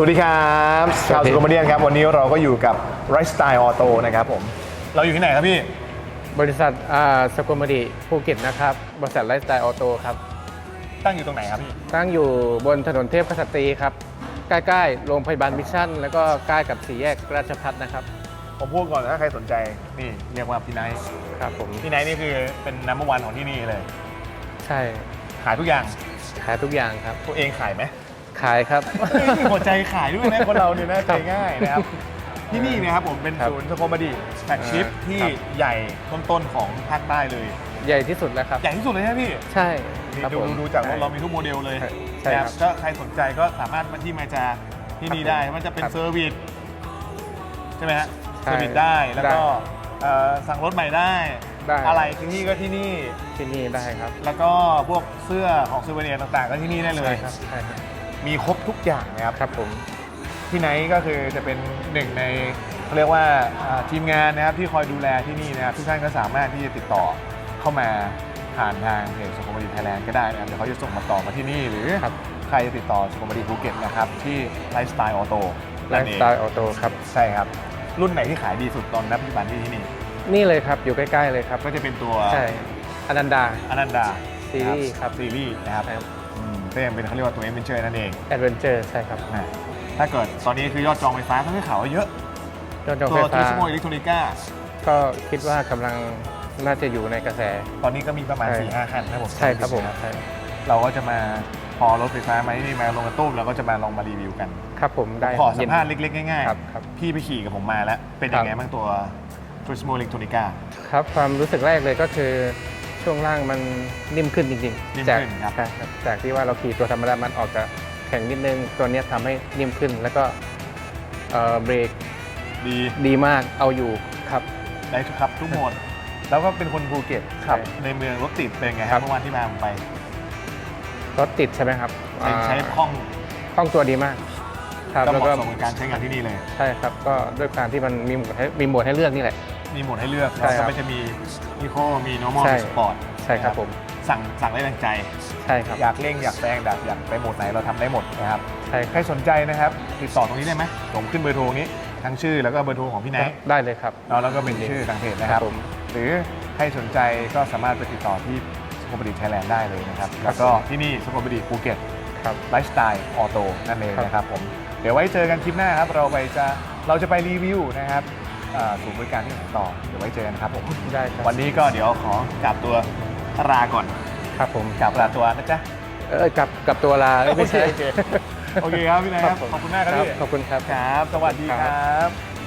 วัสดีครับชาวสุโขทัยครับ วันนี้เราก็อยู่กับ Right Style Auto นะครับผม เราอยู่ที่ไหนครับพี่ บริษัทอ่าสกุลมดีภูเก็ตนะครับ บริษัทไลฟ์สไตล์ออโต้ครับ ตั้งอยู่ตรงไหนครับพี่ ตั้งอยู่บนถนนเทพกษัตรีครับ ใกล้ๆ โรงพยาบาลมิชชั่น แล้วก็ใกล้กับสี่แยกราชพัฒนะครับ ผมพูดก่อนนะถ้าใครสนใจ นี่เรียกว่าพี่ไนท์ครับผม พี่ไนท์นี่คือเป็นนัมเบอร์วันของที่นี่เลย ใช่ ขายทุกอย่าง ขายทุกอย่างครับ ตัวเองขายไหม ขายครับมีหัวใจขายด้วยนะคนเราเนี่ยนะใจง่ายนะครับ ที่นี่นะครับผมเป็นครับศูนย์สโคมดีแฟลกชิพอ่าที่ครับใหญ่ต้นๆของภาคใต้เลย ใหญ่ที่สุดแล้วครับ ใหญ่ที่สุดเลยนะพี่ ใช่นี่ครับดูผมดูดูจากรถใช่เรามีทุกโมเดลเลยใช่ใช่นะครับก็ใครสนใจก็สามารถมาที่มาจาที่นี่ครับได้มันจะเป็นครับเซอร์วิสใช่ไหมฮะใช่เซอร์วิสได้แล้วก็ได้เอ่อสั่งรถใหม่ได้ได้อะไรที่นี่ก็ที่นี่ที่นี่ได้ครับ แล้วก็พวกเสื้อของซูเวเนียร์ต่างๆ ก็ที่นี่ได้เลยใช่ครับใช่ครับ มีครบทุกอย่างนะครับ ครับผมที่ไนท์ก็คือจะเป็นหนึ่งในเขาเรียกว่าอ่าทีมงานนะครับที่คอยดูแลที่นี่นะครับทุกท่านก็สามารถที่จะติดต่อเข้ามาผ่านทางเพจสุขุมวิทไทยแลนด์ก็ได้นะครับเดี๋ยวเขาจะส่งมาต่อมาที่นี่หรือครับ ใครจะติดต่อสุขุมวิทภูเก็ตนะครับที่ไลฟ์สไตล์ออโต้ไลฟ์สไตล์ออโต้ครับ ใช่ครับ รุ่นไหนที่ขายดีสุดตอนนับปัจจุบันที่ที่นี่ นี่เลยครับ อยู่ใกล้ ๆ เลยครับ ก็จะเป็นตัวใช่อนันดา อนันดาซีรีส์ครับ ซีรีส์นะครับใช่ครับอืม ก็ยังเป็นเขาเรียกว่าตัวเอ็มเบนเชอร์นั่นเองแอดเวนเจอร์ใช่ครับนะถ้าเกิดตอนนี้คือยอดจองไฟฟ้าต้องให้ข่าวว่าเยอะ ยอดจองตัวไฟทูฟ้าสโมอิเล็กทรอนิก้าก็คิดว่ากำลังน่าจะอยู่ในกระแส ตอนนี้ก็มีประมาณใช่4ี่ห้าคันนะผมใช่ครับผมนะใช่เราก็จะมาพอรถไฟฟ้ามาที่นี่มาลงกระตุ้มเราก็จะมาลองมารีวิวกันครับผมได้ขอสัมภาษณ์ยินเล็กๆ ง่ายครับครับ ๆ พี่ไปขี่กับผมมาแล้ว เป็นยังไงครับ บ้างตัว Turismo Electronica ครับความรู้สึกแรกเลยก็คือ ช่วงล่างมันนิ่มขึ้นจริงนิ่มๆ จากขึ้นครับ ใช่ครับจากที่ว่าเราขี่ตัวธรรมดา มันออกจะแข็งนิดนึง ตัวเนี้ยทำให้นิ่มขึ้น แล้วก็เอ่อเบรกดีดีมาก เอาอยู่ครับ ได้ทุกครับทุกโหมด แล้วก็เป็นคนภูเก็ตขับใช่ในเมืองรถติดเป็นไงคครัรับบ เมื่อวานที่มาผมไปรถติดใช่ไหมครับใช้อ่าใช้คล่องคล่องตัวดีมาก ครับก็แล้วเหก็มาะสมกับการใช้งานที่นี่เลย ใช่ครับ ก็ด้วยการที่มันมีหมวดให้มีหมวดให้เลือกนี่แหละ มีโหมดให้เลือกใช่แล้วครัก็บมันจะมี Eco มี Normal ใช่ มี Sport ใช่ครับผมสั่งสั่งได้ดังใจ ใช่ครับอยากเร่งอยากแซงอยากอยากไปโหมดไหนเราทำได้หมดนะครับใช่คใครัรบสนใจนะครับติดต่อตรงนี้ได้ไหมผมขึ้นเบอร์โทรนี้ทั้งชื่อแล้วก็เบอร์โทรของพี่ไนท์ได้เลยครับแล้วแล้วก็เป็นชื่อทางเพจนะครับครับผม หรือใครสนใจก็สามารถไปติดต่อที่สโคบดีไทยแลนด์ได้เลยนะครับแล้วก็ที่นี่สโคบดีภูเก็ต ครับ ไลฟ์สไตล์ออโต้นั่นเองครับนะครับผม เดี๋ยวไว้เจอกันคลิปหน้าครับ เราไปจะเราจะไปรีวิวนะครับ อ่าศูนย์บริการที่ต่อเดี๋ยวไว้เจอกันครับผมได้ครับวันนี้ก็เดี๋ยวขอกลับตัวลาก่อนครับผมกลับลาตัวนะจ๊ะเออกับกับตัวลาเอ้ยไม่ใช่ โอเคโอเคโอเคครับพี่นายครับผมขอบคุณมากครับพี่ขอบคุณครับ ครับ สวัสดีครับ